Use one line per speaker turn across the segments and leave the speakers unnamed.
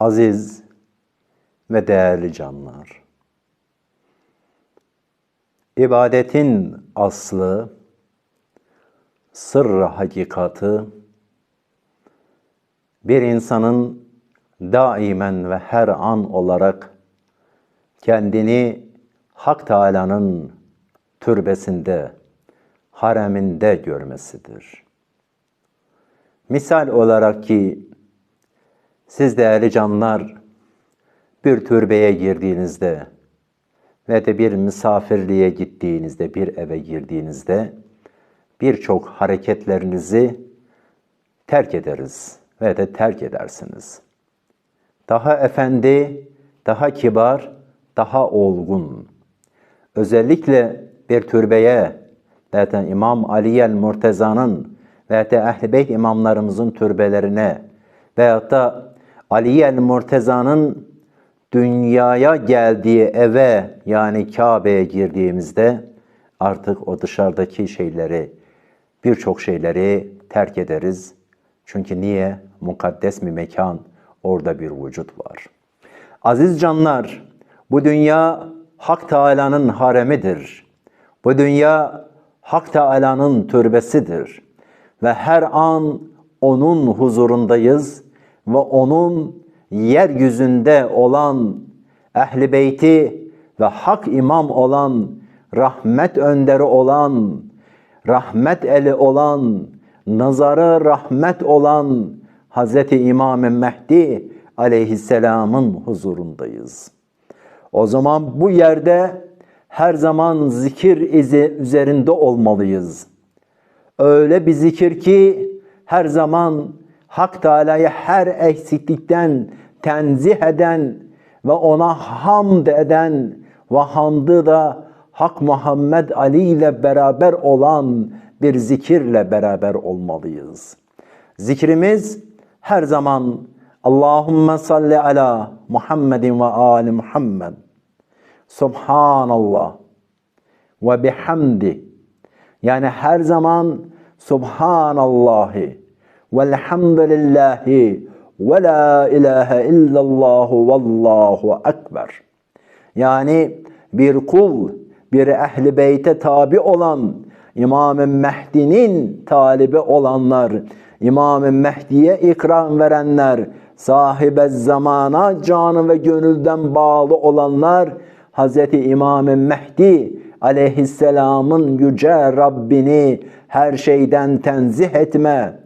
Aziz ve değerli canlar. İbadetin aslı, sırrı hakikatı, bir insanın daimen ve her an olarak kendini Hak Teala'nın türbesinde, hareminde görmesidir. Misal olarak ki siz değerli canlar bir türbeye girdiğinizde ve de bir misafirliğe gittiğinizde, bir eve girdiğinizde birçok hareketlerinizi terk ederiz ve de terk edersiniz. Daha efendi, daha kibar, daha olgun. Özellikle bir türbeye, zaten İmam Ali el Murteza'nın veya da Ehl-i Beyt imamlarımızın türbelerine veyahut da Ali el Murteza'nın dünyaya geldiği eve yani Kabe'ye girdiğimizde artık o dışarıdaki şeyleri, birçok şeyleri terk ederiz. Çünkü niye? Mukaddes bir mekan, orada bir vücut var. Aziz canlar, bu dünya Hak Teala'nın haremidir. Bu dünya Hak Teala'nın türbesidir. Ve her an onun huzurundayız ve onun yeryüzünde olan ehli beyti ve hak imam olan, rahmet önderi olan, rahmet eli olan, nazarı rahmet olan Hz. İmam Mehdi aleyhisselamın huzurundayız. O zaman bu yerde her zaman zikir izi üzerinde olmalıyız. Öyle bir zikir ki her zaman Hak Teala'yı her eksiklikten tenzih eden ve ona hamd eden ve hamdı da Hak Muhammed Ali ile beraber olan bir zikirle beraber olmalıyız. Zikrimiz her zaman Allahümme salli ala Muhammedin ve ali Muhammed. Subhanallah ve bihamdi. Yani her zaman Subhanallahi velhamdülillahi ve la ilahe illallah vallahu ekber. Yani bir kul, bir ehli beyte tabi olan, İmam-ı Mehdi'nin talibi olanlar, İmam-ı Mehdi'ye ikram verenler, sahibe zamana canı ve gönülden bağlı olanlar, Hz. İmam-ı Mehdi aleyhisselamın yüce Rabbini her şeyden tenzih etme,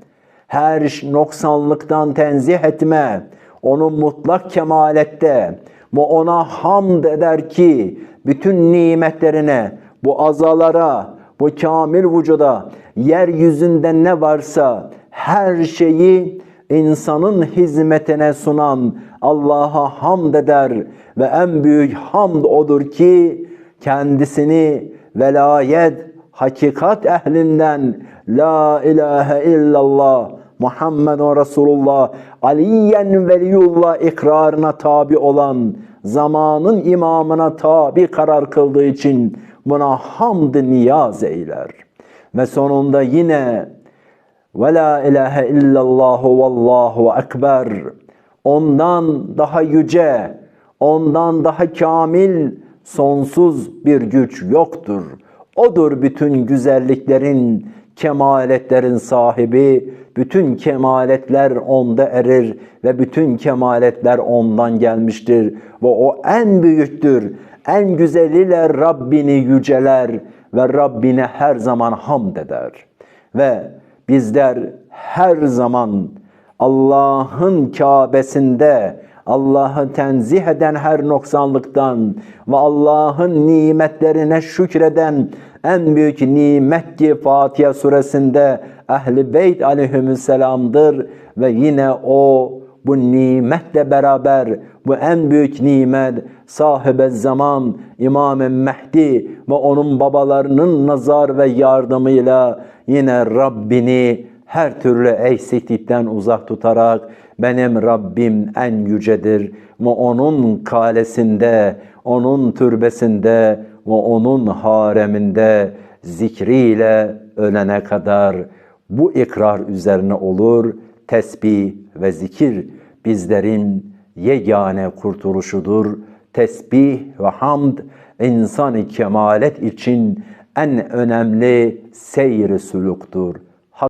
her noksanlıktan tenzih etme, onu mutlak kemalette, bu ona hamd eder ki bütün nimetlerine, bu azalara, bu kamil vücuda, yeryüzünde ne varsa her şeyi insanın hizmetine sunan Allah'a hamd eder ve en büyük hamd odur ki kendisini velayet, hakikat ehlinden La ilahe illallah Muhammedun Resulullah Aliyen Veliyullah ikrarına tabi olan zamanın imamına tabi karar kıldığı için buna hamd niyaz eyler. Ve sonunda yine ve la ilahe illallah vallahu ekber ondan daha yüce, ondan daha kamil, sonsuz bir güç yoktur. Odur bütün güzelliklerin, kemaletlerin sahibi, bütün kemaletler onda erir ve bütün kemaletler ondan gelmiştir. Ve o en büyüktür, en güzeliyle Rabbini yüceler ve Rabbine her zaman hamd eder. Ve bizler her zaman Allah'ın Kabe'sinde Allah'ı tenzih eden her noksanlıktan ve Allah'ın nimetlerine şükreden en büyük nimet ki Fatiha suresinde Ehl-i Beyt aleyhisselamdır. Ve yine o bu nimetle beraber bu en büyük nimet sahibe zaman İmam-ı Mehdi ve onun babalarının nazar ve yardımıyla yine Rabbini her türlü eksiklikten uzak tutarak benim Rabbim en yücedir ve onun kalesinde, onun türbesinde ve onun hareminde zikriyle ölene kadar bu ikrar üzerine olur. Tesbih ve zikir bizlerin yegane kurtuluşudur. Tesbih ve hamd insan-ı kemalet için en önemli seyri suluktur.